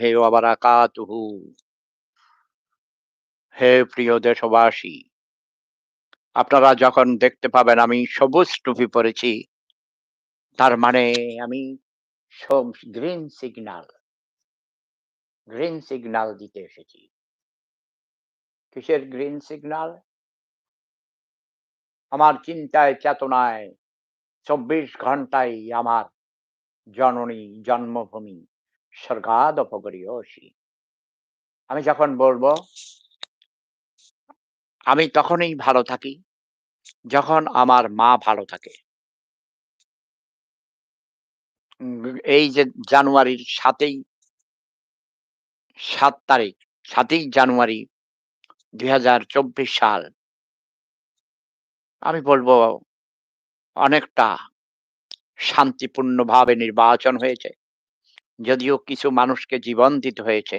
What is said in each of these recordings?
হে ওয়াবারাকাতুহু হে প্রিয় দেশবাসী, আপনারা যখন দেখতে পাবেন আমি সবুজ টুপি পরেছি, তার মানে আমি গ্রিন সিগন্যাল গ্রিন সিগন্যাল দিতে এসেছি। কিসের গ্রিন সিগন্যাল আমার চিন্তায়, চেতনায়, চব্বিশ ঘন্টায় আমার জননী জন্মভূমি। স্বর্গাদপগরীয়সী। আমি যখন বলব, আমি তখনই ভালো থাকি, যখন আমার মা ভালো থাকে। এই যে জানুয়ারির সাতই, সাত তারিখ, সাতই জানুয়ারি দুই হাজার চব্বিশ সাল, আমি বলব, অনেকটা শান্তিপূর্ণভাবে নির্বাচন হয়েছে। যদিও কিছু মানুষকে জীবন দিতে হয়েছে,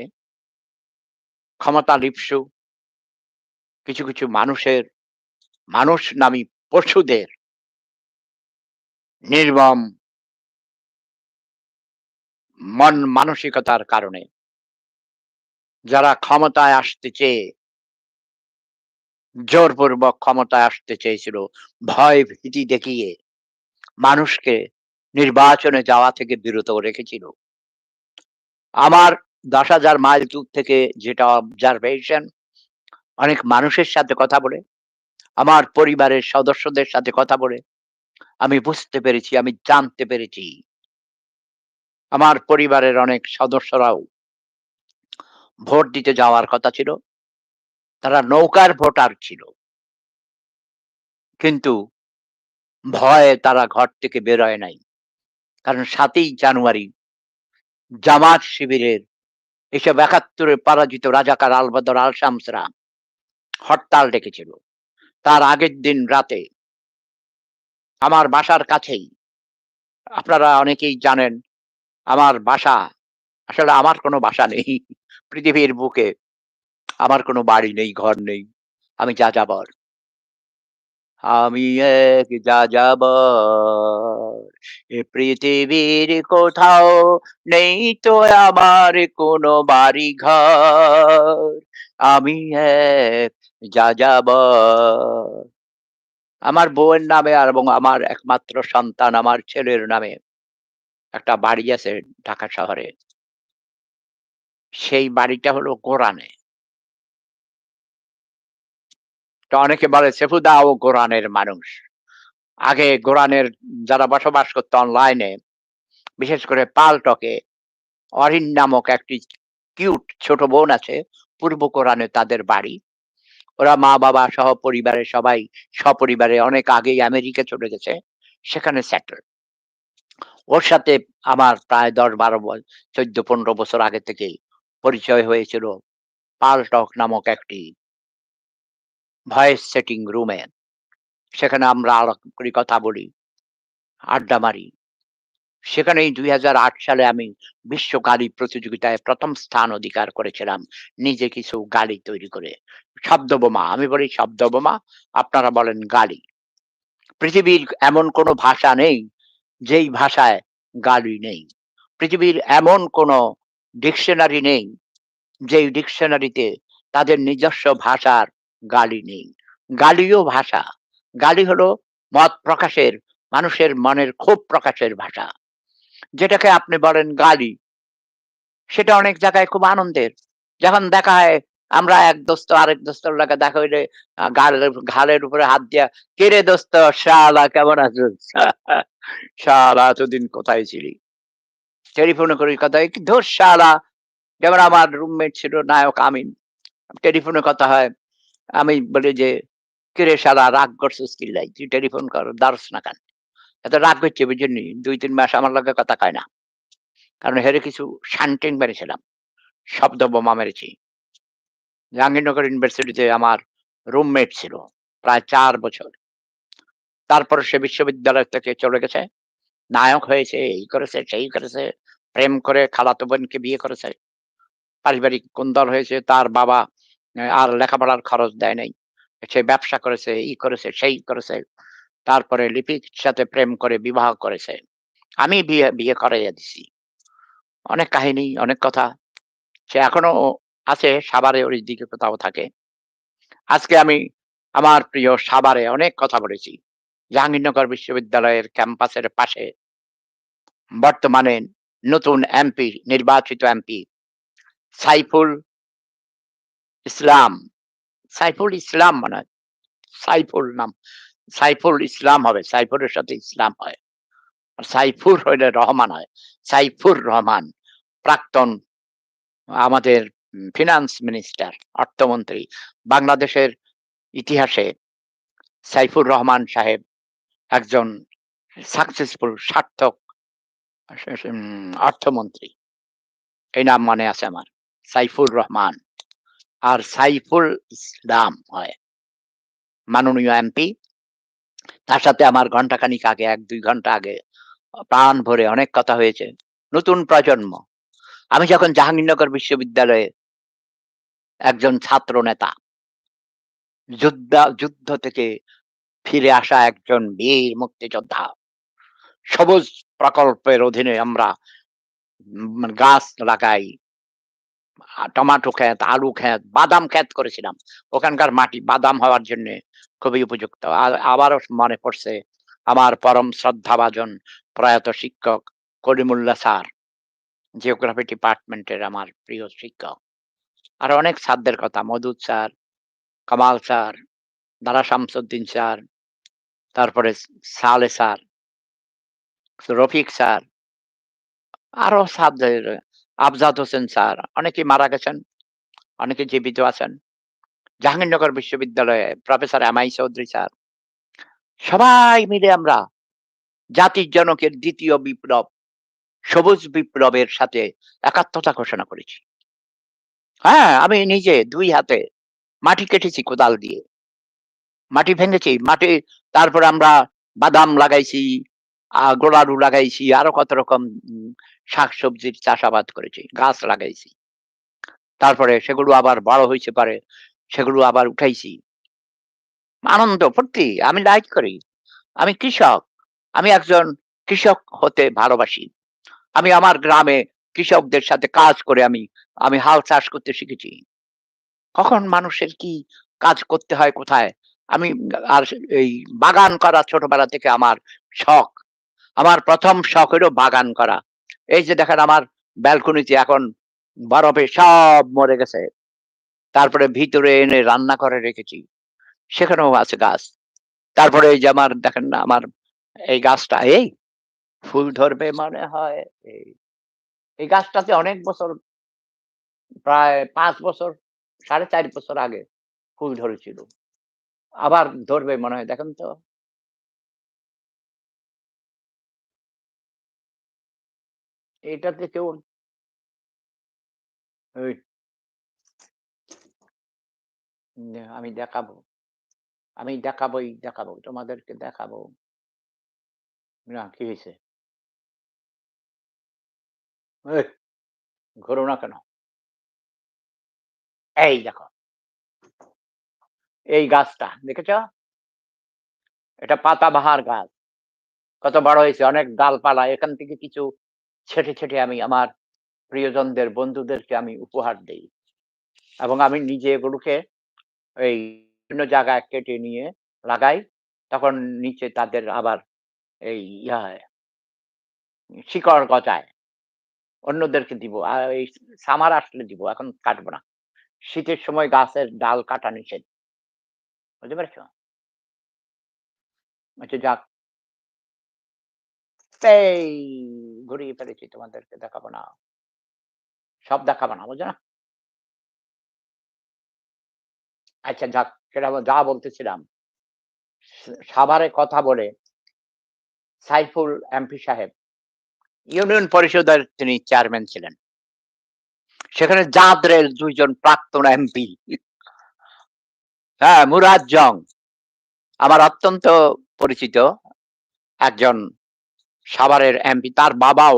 ক্ষমতা লিপসু, কিছু কিছু মানুষের, মানুষ নামী পশুদের নির্মম মন মানসিকতার কারণে যারা ক্ষমতায় আসতে চেয়ে, জোরপূর্বক ক্ষমতায় আসতে চেয়েছিল, ভয় ভীতি দেখিয়ে মানুষকে নির্বাচনে যাওয়া থেকে বিরত রেখেছিল। আমার দশ হাজার মাইল দূর থেকে যেটা অবজারভেশন অনেক মানুষের সাথে কথা বলে, আমার পরিবারের সদস্যদের সাথে কথা বলে, আমি বুঝতে পেরেছি, আমি জানতে পেরেছি। আমার পরিবারের অনেক সদস্যরাও ভোট দিতে যাওয়ার কথা ছিল, তারা নৌকার ভোটার ছিল। কিন্তু ভয়ে তারা ঘর থেকে বেরোয় নাই, কারণ সাতই জানুয়ারি জামাত শিবিরের এসব একাত্তরে পরাজিত রাজাকার আলবদর আল শামসরা হরতাল ডেকেছিল। তার আগের দিন রাতে আমার বাসার কাছেই, আপনারা অনেকেই জানেন, আমার বাসা, আসলে আমার কোনো বাসা নেই, পৃথিবীর বুকে আমার কোনো বাড়ি নেই, ঘর নেই, আমি যা যাবর আমি এক যা যাবর এ পৃথিবীর কোথাও নেই তো আমার কোনো বাড়ি ঘর আমি এক যা যাবর আমার বউয়ের নামে আর এবং আমার একমাত্র সন্তান আমার ছেলের নামে একটা বাড়ি আছে ঢাকা শহরে। সেই বাড়িটা হলো কোরআনে তো অনেকে বলে সেফুদা ও কোরআনের মানুষ। আগে কোরআনের যারা বসবাস করতো অনলাইনে বিশেষ করে পালটকে, অরিন নামক একটি কিউট ছোট বোন আছে, পূর্ব কোরআনে তাদের বাড়ি। ওরা মা, বাবা সহ পরিবারের সবাই, সপরিবারে অনেক আগেই আমেরিকা চলে গেছে, সেখানে সেটেল ওর সাথে আমার প্রায় দশ বারো চোদ্দ পনেরো বছর আগে থেকেই পরিচয় হয়েছিল, পালটক নামক একটি ভয়েস সেটিং রুমে সেখানে আমরা আলাপ করি কথা বলি, আড্ডা মারি। সেখানেই দুই হাজার আট সালে আমি বিশ্ব গাড়ি প্রতিযোগিতায় প্রথম স্থান অধিকার করেছিলাম, নিজে কিছু গাড়ি তৈরি করে। শব্দ বোমা, আমি বলি শব্দ বোমা, আপনারা বলেন গাড়ি পৃথিবীর এমন কোনো ভাষা নেই, যেই ভাষায় গালি নেই। পৃথিবীর এমন কোনো ডিকশনারি নেই, যেই ডিকশনারিতে তাদের নিজস্ব ভাষার গালি নেই। গালিও ভাষা। গালি হলো মত প্রকাশের মানুষের মনের ক্ষোভ প্রকাশের ভাষা। যেটাকে আপনি বলেন গালি। সেটা অনেক জায়গায় খুব আনন্দের। যখন দেখা হয় আমরা এক দোস্ত আরেক দোস্তর লাগে দেখা হইলে ঘালের উপরে হাত দিয়া কেরে দোস্ত? শালা কেমন আছো? শালা এতদিন কোথায় ছিলি? টেলিফোনে করি কথা হয়, ধর শালা যেমন আমার রুমমেট ছিল নায়ক আমিন। টেলিফোনে কথা হয় আমি বলি যে কিরে শালা, রাগ করছিস কিল্লাই তুই টেলিফোন কর দারস না কেন? এত রাগ করছে বুঝলি দুই, তিন মাস আমার লগে কথা কয় না। কারণ হেরে কিছু শান্টিং মেরেছিলাম, শব্দ বোমা মেরেছি। জাহাঙ্গীরনগর ইউনিভার্সিটিতে আমার রুমমেট ছিল, প্রায় চার বছর। তারপর সে বিশ্ববিদ্যালয় থেকে চলে গেছে। নায়ক হয়েছে, এই করেছে, সেই করেছে, প্রেম করে খালাতো বোনকে বিয়ে করেছে। পারিবারিক কুন্দল হয়েছে, তার বাবা আর লেখাপড়ার খরচ দেয় নাই। সে ব্যবসা করেছে, ই করেছে, সেই করেছে, তারপরে লিপির সাথে প্রেম করে বিবাহ করেছে। আমি বিয়ে বিয়ে করাইয়া দিছি। অনেক কাহিনী, অনেক কথা। সে এখনও আছে সাবারে ওই দিকে কোথাও থাকে। আজকে আমি আমার প্রিয় সাভারে অনেক কথা বলেছি। জাহাঙ্গীরনগর বিশ্ববিদ্যালয়ের ক্যাম্পাসের পাশে। বর্তমানে নতুন এমপি, নির্বাচিত এমপি, সাইফুল ইসলাম, সাইফুল ইসলাম মনে। সাইফুল নাম। সাইফুল ইসলাম হবে। সাইফুলের সাথে ইসলাম হয়। সাইফুর হইলে রহমান হয়। সাইফুর রহমান প্রাক্তন আমাদের ফিনান্স মিনিস্টার, অর্থমন্ত্রী। বাংলাদেশের ইতিহাসে সাইফুর রহমান সাহেব একজন সাকসেসফুল সার্থক অর্থমন্ত্রী। এই নাম মনে আছে আমার। সাইফুর রহমান। আর সাইফুল ইসলাম হয়। মাননীয় এমপি। তার সাথে আমার ঘন্টাখানিক আগে ১-২ ঘণ্টা আগে প্রাণ ভরে অনেক কথা হয়েছে। নতুন প্রজন্ম। আমি যখন জাহাঙ্গীরনগর বিশ্ববিদ্যালয়ে একজন ছাত্র নেতা। যুদ্ধা, যুদ্ধ থেকে ফিরে আসা একজন বীর মুক্তিযোদ্ধা। সবুজ প্রকল্পের অধীনে আমরা গাছ লাগাই। টমাটো ক্ষেত, আলু ক্ষেত, বাদাম ক্ষেত করেছিলাম। ওখানকার মাটি বাদাম হওয়ার জন্যে খুবই উপযুক্ত। আর আবারও মনে পড়ছে আমার পরম শ্রদ্ধাভাজন প্রয়াত শিক্ষক কলিমুল্লাহ স্যার। জিওগ্রাফি ডিপার্টমেন্টের আমার প্রিয় শিক্ষক। আরও অনেক স্যারদের কথা মওদুদ স্যার, কামাল স্যার, দারা শামসুদ্দিন স্যার, তারপরে সালে স্যার। রফিক স্যার। আরও স্যারদের আফজাদ হোসেন স্যার অনেকেই মারা গেছেন। অনেকে জীবিত আছেন। জাহাঙ্গীরনগর বিশ্ববিদ্যালয়ে প্রফেসর এমআই চৌধুরী স্যার। সবাই মিলে আমরা জাতির জনকের ২য় বিপ্লব, সবুজ বিপ্লবের সাথে একাত্মতা ঘোষণা করেছি। হ্যাঁ, আমি নিজে দুই হাতে মাটি কেটেছি কোদাল দিয়ে। মাটি ভেঙেছি। মাটি তারপরে আমরা বাদাম লাগাইছি, গোলারু লাগাইছি, আরও কত রকম শাকসবজির চাষাবাদ করেছি। গাছ লাগাইছি। তারপরে সেগুলো আবার বড় হইছে পারে, সেগুলো আবার উঠাইছি। আনন্দ ফুর্তি আমি লাইক করি। আমি কৃষক। আমি একজন কৃষক হতে ভালোবাসি। আমি আমার গ্রামে কৃষকদের সাথে কাজ করে আমি, আমি হাল চাষ করতে শিখেছি। কখন মানুষের কি কাজ করতে হয় কোথায়? আমি আর এই বাগান করা ছোটবেলা থেকে আমার শখ। আমার প্রথম শখ হলো বাগান করা। এই যে দেখেন আমার ব্যালকনিতে এখন বরফে সব মরে গেছে। তারপরে ভিতরে এনে রান্না করে রেখেছি। সেখানেও আছে গাছ। তারপরে এই যে আমার দেখেন না আমার এই গাছটা এই ফুল ধরবে মনে হয় এই, এই গাছটাতে অনেক বছর প্রায় পাঁচ বছর ৪.৫ বছর আগে ফুল ধরেছিল। আবার ধরবে মনে হয় দেখেন তো। এটাতে কেউ ওই আমি দেখাবো। আমি দেখাবোই দেখাবো। তোমাদেরকে দেখাবো। না কি? এই ঘোরো না কেন? এই দেখো। এই গাছটা দেখেছ? এটা পাতাবাহার গাছ। কত বড় হয়েছে অনেক ডালপালা এখান থেকে কিছু ছেঁটে, ছেটে আমি আমার প্রিয়জনদের বন্ধুদেরকে আমি উপহার দেই। এবং আমি নিজে এগুলোকে এই বিভিন্ন জায়গায় কেটে নিয়ে লাগাই। তখন নিচে তাদের আবার এই ইয়া হয় শিকড় গজায়। অন্যদেরকে দিব। আর এই সামার আসলে দিব। এখন কাটব না। শীতের সময় গাছের ডাল কাটা নিষেধ। বুঝতে পেরেছ? আচ্ছা যাক। এই ঘুরিয়ে ফেলেছি তোমাদেরকে দেখাবো না। সব দেখাবো না, বুঝো না? আচ্ছা যাক, সেটা যা বলতেছিলাম। সাভারে কথা বলে সাইফুল এমপি সাহেব ইউনিয়ন পরিষদের তিনি চেয়ারম্যান ছিলেন। সেখানে জাদ্রের দুইজন প্রাক্তন এমপি হ্যাঁ, মুরাদ জং। আমার অত্যন্ত পরিচিত একজন সাভারের এমপি। তার বাবাও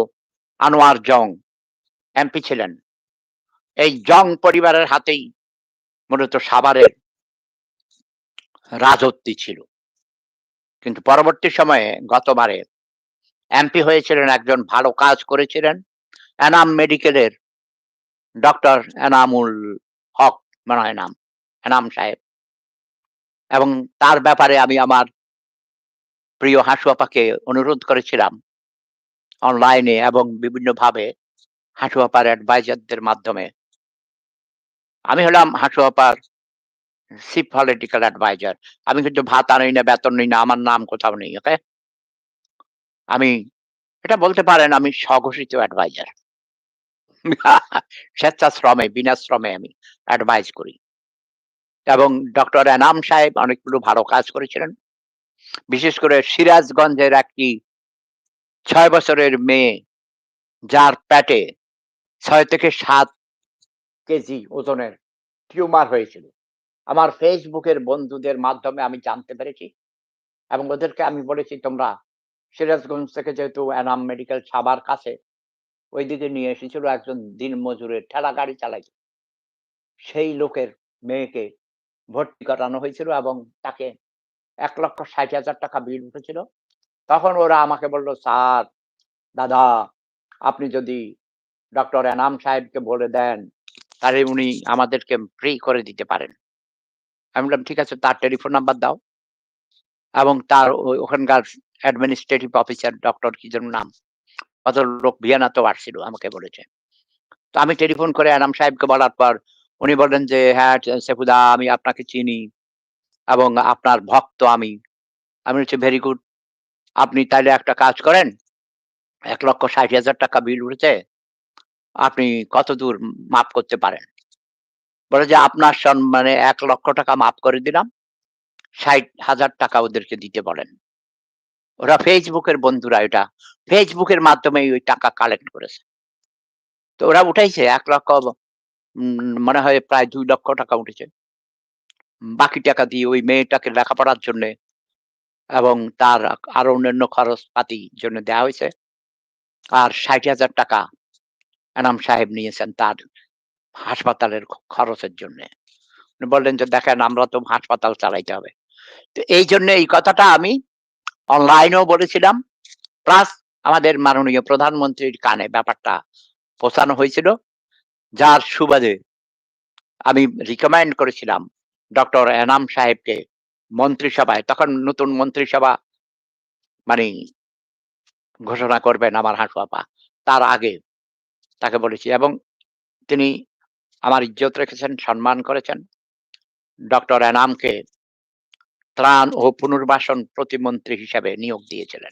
আনোয়ার জং এমপি ছিলেন। এই জং পরিবারের হাতেই মূলত সাভারের রাজত্বী ছিল। কিন্তু পরবর্তী সময়ে গতবারে এমপি হয়েছিলেন একজন ভালো কাজ করেছিলেন। এনাম মেডিকেলের ডক্টর এনামুল হক মনে হয় নাম, এনাম সাহেব এবং তার ব্যাপারে আমি আমার প্রিয় হাসু আপাকে অনুরোধ করেছিলাম অনলাইনে এবং বিভিন্নভাবে হাসু আপার অ্যাডভাইজারদের মাধ্যমে। আমি হলাম হাসু আপার চিফ পলিটিক্যাল অ্যাডভাইজার আমি কিন্তু ভাতা নেই না, বেতন নেই না, আমার নাম কোথাও নেই ওকে আমি, এটা বলতে পারেন আমি স্বঘোষিত অ্যাডভাইজার স্বেচ্ছাশ্রমে বিনা শ্রমে আমি অ্যাডভাইজ করি। এবং ডক্টর এনাম সাহেব অনেকগুলো ভালো কাজ করেছিলেন। বিশেষ করে সিরাজগঞ্জের একটি ছয় বছরের মেয়ে, যার পেটে ছয় থেকে সাত কেজি ওজনের টিউমার হয়েছিল। আমার ফেসবুকের বন্ধুদের মাধ্যমে আমি জানতে পেরেছি এবং ওদেরকে আমি বলেছি, তোমরা সিরাজগঞ্জ থেকে যেহেতু এনাম মেডিকেল সাবার কাছে ওইদিকে নিয়ে এসেছিল, একজন দিন মজুরের ঠেলা গাড়ি চালাই সেই লোকের মেয়েকে ভর্তি করানো হয়েছিল এবং তাকে এক লক্ষ ষাট হাজার টাকা বিল উঠেছিল। তখন ওরা আমাকে বলল, স্যার, দাদা, আপনি যদি ডক্টর এনাম সাহেবকে বলে দেন, তাহলে উনি আমাদেরকে ফ্রি করে দিতে পারেন। আমি বললাম, ঠিক আছে, তার টেলিফোন নাম্বার দাও এবং তার ওখানকার অ্যাডমিনিস্ট্রেটিভ অফিসার ডক্টর কি যেন নাম কত লোক ভিয়ানা তো আসছিল আমাকে বলেছে। তো আমি টেলিফোন করে এনাম সাহেবকে বলার পর উনি বললেন যে হ্যাঁ সেফুদা আমি আপনাকে চিনি। এবং আপনার ভক্ত আমি। আমি হচ্ছে ভেরি গুড আপনি তাইলে একটা কাজ করেন। এক লক্ষ ষাট হাজার টাকা বিল উঠেছে। আপনি কত দূর মাপ করতে পারেন? বলে যে আপনার সম্মানে এক লক্ষ টাকা মাফ করে দিলাম। ষাট হাজার টাকা ওদেরকে দিতে বলেন। ওরা ফেসবুকের বন্ধুরা এটা। ফেসবুকের মাধ্যমে ওই টাকা কালেক্ট করেছে। তো ওরা উঠাইছে এক লক্ষ উম, মনে হয় প্রায় দুই লক্ষ টাকা উঠেছে। বাকি টাকা দিয়ে ওই মেয়েটাকে লেখাপড়ার জন্য এবং তার আরও অন্যান্য খরচ পাতি জন্য দেওয়া হয়েছে। আর ষাট হাজার টাকা এনাম সাহেব নিয়েছেন তার হাসপাতালের খরচের জন্য। বললেন যে, দেখেন, আমরা তো হাসপাতাল চালাইতে হবে। তো এই জন্য এই কথাটা আমি অনলাইনেও বলেছিলাম। প্লাস আমাদের মাননীয় প্রধানমন্ত্রীর কানে ব্যাপারটা পৌঁছানো হয়েছিল, যার সুবাদে আমি রিকমেন্ড করেছিলাম ডক্টর এনাম সাহেবকে মন্ত্রিসভায়, তখন নতুন মন্ত্রিসভা মানে ঘোষণা করবেন আমার হাসুয়াপা। তার আগে তাকে বলেছি এবং তিনি আমার ইজ্জত রেখেছেন, সম্মান করেছেন। ডক্টর এনামকে ত্রাণ ও পুনর্বাসন প্রতিমন্ত্রী হিসেবে নিয়োগ দিয়েছিলেন।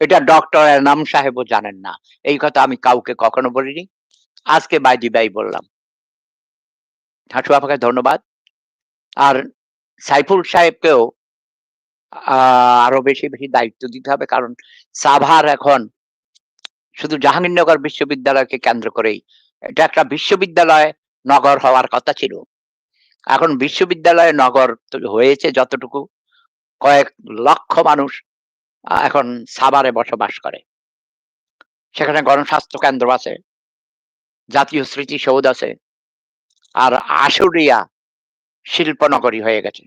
এটা ডক্টর এনাম সাহেবও জানেন না। এই কথা আমি কাউকে কখনো বলিনি। আজকে বাইদি বাই বললাম। হাসু আপাকে ধন্যবাদ। আর সাইফুল সাহেবকেও আরও বেশি বেশি দায়িত্ব দিতে হবে। কারণ সাভার এখন শুধু জাহাঙ্গীরনগর বিশ্ববিদ্যালয়কে কেন্দ্র করেই, এটা একটা বিশ্ববিদ্যালয় নগর হওয়ার কথা ছিল। এখন বিশ্ববিদ্যালয় নগর হয়েছে যতটুকু, কয়েক লক্ষ মানুষ এখন সাভারে বসবাস করে। সেখানে গণস্বাস্থ্য কেন্দ্র আছে, জাতীয় স্মৃতিসৌধ আছে, আর আশুরিয়া শিল্পনগরী হয়ে গেছে।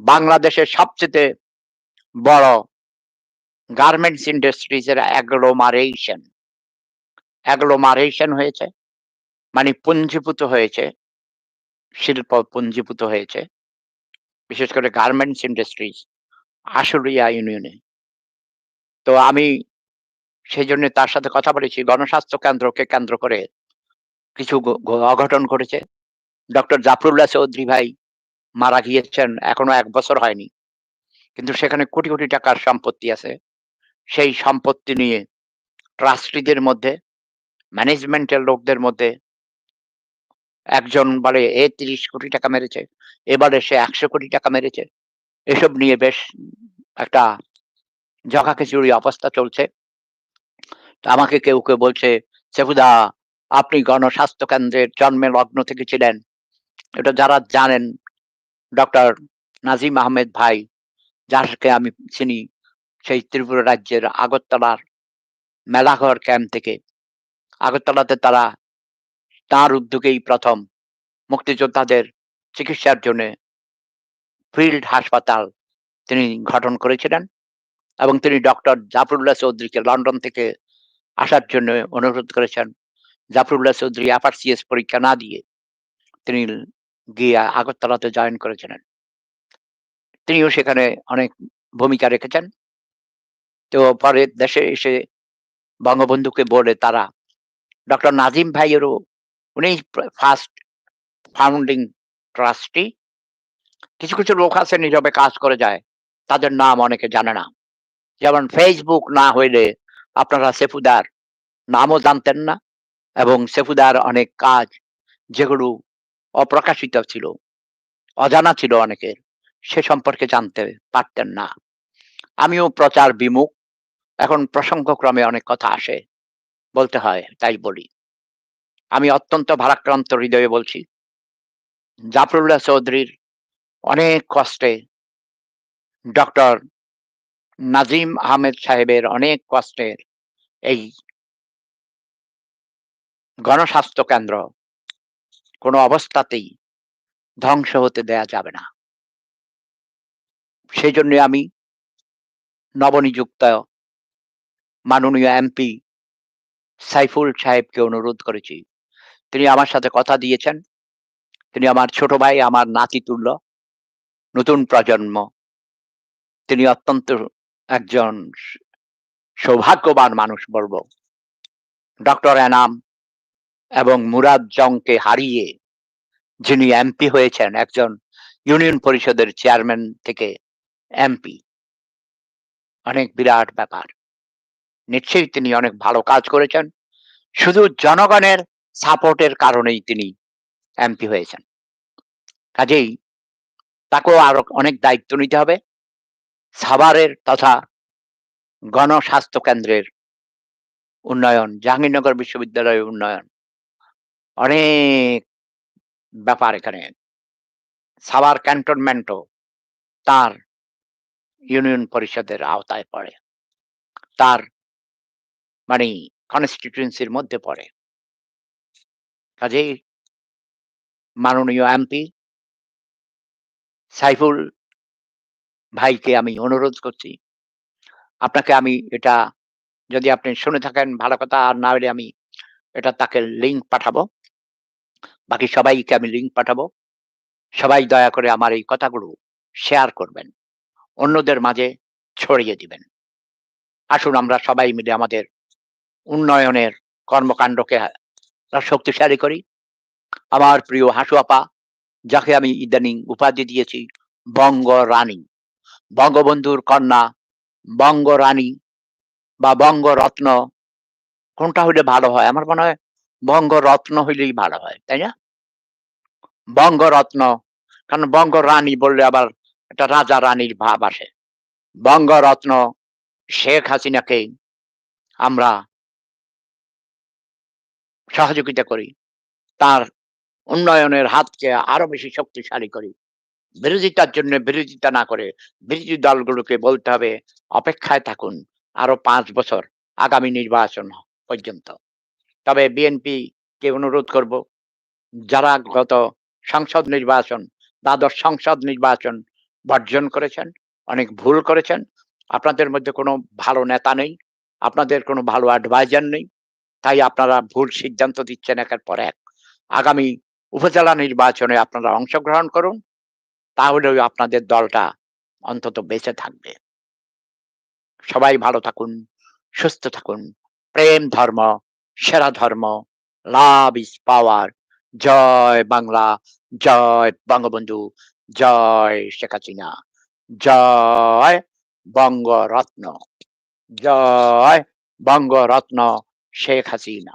বাংলাদেশের সবচেয়ে বড় গার্মেন্টস ইন্ডাস্ট্রিজ এর অ্যাগ্লোমারেশন অ্যাগ্লোমারেশন হয়েছে মানে পুঞ্জীভূত হয়েছে, শিল্প পুঞ্জীভূত হয়েছে, বিশেষ করে গার্মেন্টস ইন্ডাস্ট্রিজ আশুলিয়া ইউনিয়নে তো আমি সেই জন্য তার সাথে কথা বলেছি, গণস্বাস্থ্য কেন্দ্রকে কেন্দ্র করে কিছু অঘটন ঘটেছে। ডক্টর জাফরুল্লাহ চৌধুরী ভাই মারা গিয়েছেন, এখনও এক বছর হয়নি। কিন্তু সেখানে কোটি কোটি টাকার সম্পত্তি আছে। সেই সম্পত্তি নিয়ে ট্রাস্টিদের মধ্যে, ম্যানেজমেন্টের লোকদের মধ্যে একজন বলে, এ তিরিশ কোটি টাকা মেরেছে, এবারে সে একশো কোটি টাকা মেরেছে। এসব নিয়ে বেশ একটা জগাখিচুড়ি অবস্থা চলছে। আমাকে কেউ কেউ বলছে সেফুদা আপনি গণস্বাস্থ্য কেন্দ্রের জন্মে লগ্ন থেকে ছিলেন এটা যারা জানেন, ডক্টর নাজিম আহমেদ ভাই, যাকে আমি চিনি, সেই ত্রিপুরা রাজ্যের আগরতলার মেলাঘর ক্যাম্প থেকে, আগরতলাতে তারা তার উদ্যোগেই প্রথম মুক্তিযোদ্ধাদের চিকিৎসার জন্য ফিল্ড হাসপাতাল তিনি গঠন করেছিলেন এবং তিনি ডক্টর জাফরুল্লাহ চৌধুরীকে লন্ডন থেকে আসার জন্য অনুরোধ করেছেন। জাফরুল্লাহ চৌধুরী এফআরসিএস পরীক্ষা না দিয়ে তিনি গিয়ে আগরতলাতে জয়েন করেছিলেন। তিনিও সেখানে অনেক ভূমিকা রেখেছেন। তো পরে দেশে এসে বঙ্গবন্ধুকে বলে তারা, ডক্টর নাজিম ভাইয়েরও উনি ফার্স্ট ফাউন্ডিং ট্রাস্টি। কিছু কিছু লোক আছে নীরবে কাজ করে যায়, তাদের নাম অনেকে জানে না। যেমন ফেসবুক না হইলে আপনারা সেফুদার নামও জানতেন না এবং সেফুদার অনেক কাজ যেগুলো অপ্রকাশিত ছিল। অজানা ছিল অনেকের সে সম্পর্কে জানতে পারতেন না। আমিও প্রচার বিমুখ। এখন প্রসঙ্গক্রমে অনেক কথা আসে। বলতে হয়, তাই বলি। আমি অত্যন্ত ভারাক্রান্ত হৃদয়ে বলছি, জাফরুল্লাহ চৌধুরীর অনেক কষ্টে ডক্টর নাজিম আহমেদ সাহেবের অনেক কষ্টের এই গণস্বাস্থ্য কেন্দ্র কোনো অবস্থাতেই ধ্বংস হতে দেয়া যাবে না। সেই জন্য আমি নবনিযুক্ত মাননীয় এমপি সাইফুল সাহেবকে অনুরোধ করেছি। তিনি আমার সাথে কথা দিয়েছেন। তিনি আমার ছোট ভাই, আমার নাতি তুল্য, নতুন প্রজন্ম। তিনি অত্যন্ত একজন সৌভাগ্যবান মানুষ বলব। ডক্টর এনাম এবং মুরাদ জংকে হারিয়ে যিনি এমপি হয়েছেন, একজন ইউনিয়ন পরিষদের চেয়ারম্যান থেকে এমপি। অনেক বিরাট ব্যাপার। নিশ্চয়ই তিনি অনেক ভালো কাজ করেছেন। শুধু জনগণের সাপোর্টের কারণেই তিনি এমপি হয়েছেন। কাজেই তাকেও আরও অনেক দায়িত্ব নিতে হবে। সাভারের তথা গণস্বাস্থ্য কেন্দ্রের উন্নয়ন, জাহাঙ্গীরনগর বিশ্ববিদ্যালয়ের উন্নয়ন। অনেক ব্যাপার এখানে। সাভার ক্যান্টনমেন্টও তার ইউনিয়ন পরিষদের আওতায় পড়ে। তার মানে কনস্টিটিউয়েন্সির মধ্যে পড়ে। কাজেই মাননীয় এমপি সাইফুল ভাইকে আমি অনুরোধ করছি, আপনাকে আমি এটা, যদি আপনি শুনে থাকেন ভালো কথা, আর না হলে আমি এটা তাকে লিঙ্ক পাঠাবো। বাকি সবাইকে আমি লিঙ্ক পাঠাবো। সবাই দয়া করে আমার এই কথাগুলো শেয়ার করবেন। অন্যদের মাঝে ছড়িয়ে দিবেন। আসুন আমরা সবাই মিলে আমাদের উন্নয়নের কর্মকাণ্ডকে শক্তিশালী করি। আমার প্রিয় হাসু আপা, যাকে আমি ইদানিং উপাধি দিয়েছি, বঙ্গ রানী। বঙ্গবন্ধুর কন্যা, বঙ্গ রানী বা বঙ্গরত্ন, কোনটা হইলে ভালো হয়? আমার মনে হয় বঙ্গরত্ন হইলেই ভালো হয়, তাই না? বঙ্গরত্ন, কারণ বঙ্গ রানী বললে আবার একটা রাজা রানীর ভাব আসে। বঙ্গরত্ন, শেখ হাসিনাকে আমরা সহযোগিতা করি, তার উন্নয়নের হাতকে আরও বেশি শক্তিশালী করি। বিরোধিতার জন্য বিরোধিতা না করে বিরোধী দলগুলোকে বলতে হবে, অপেক্ষায় থাকুন, আরও পাঁচ বছর আগামী নির্বাচন পর্যন্ত। তবে বিএনপি কে অনুরোধ করব, যারা গত সংসদ নির্বাচন, দ্বাদশ সংসদ নির্বাচন বর্জন করেছেন, অনেক ভুল করেছেন, আপনাদের মধ্যে কোনো ভালো নেতা নেই, আপনাদের কোনো ভালো অ্যাডভাইজার নেই, তাই আপনারা ভুল সিদ্ধান্ত দিচ্ছেন একের পর এক। আগামী উপজেলা নির্বাচনে আপনারা অংশগ্রহণ করুন, তাহলে আপনাদের দলটা অন্তত বেঁচে থাকবে। সবাই ভালো থাকুন, সুস্থ থাকুন, প্রেম ধর্ম সেরা ধর্ম। Love is power. জয় বাংলা, জয় বঙ্গবন্ধু, জয় শেখ হাসিনা, জয় বঙ্গরত্ন জয় বঙ্গরত্ন শেখ হাসিনা।